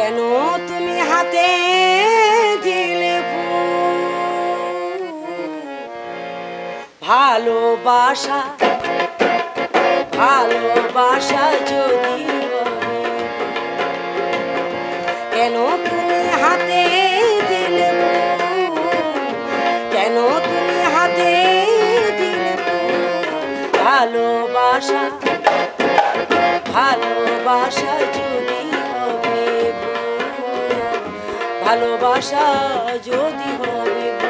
কেন তুমি হাতে দিলে? ভালোবাসা ভালোবাসা যদি কেন তুমি হাতে দিলে কেন তুমি হাতে দিলে ভালোবাসা ভালোবাসা যদি ভালোবাসা যদি হবে।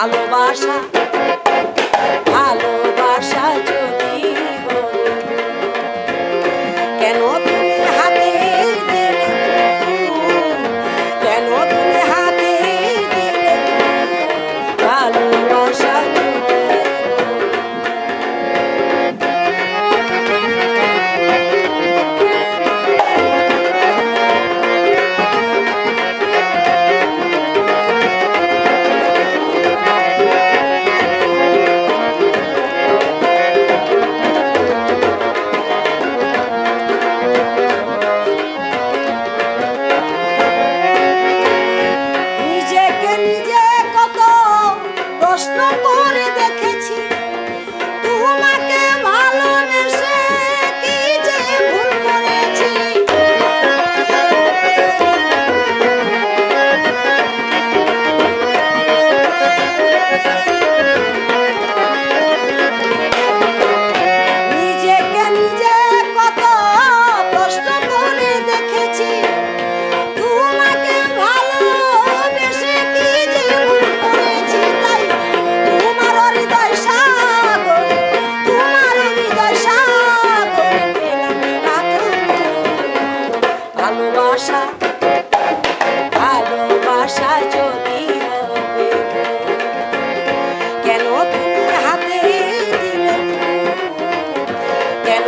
ভালোবাসা ভালোবাসা ভালোবাসা যদি হবে কেন তুমি হাতে দিলে কেন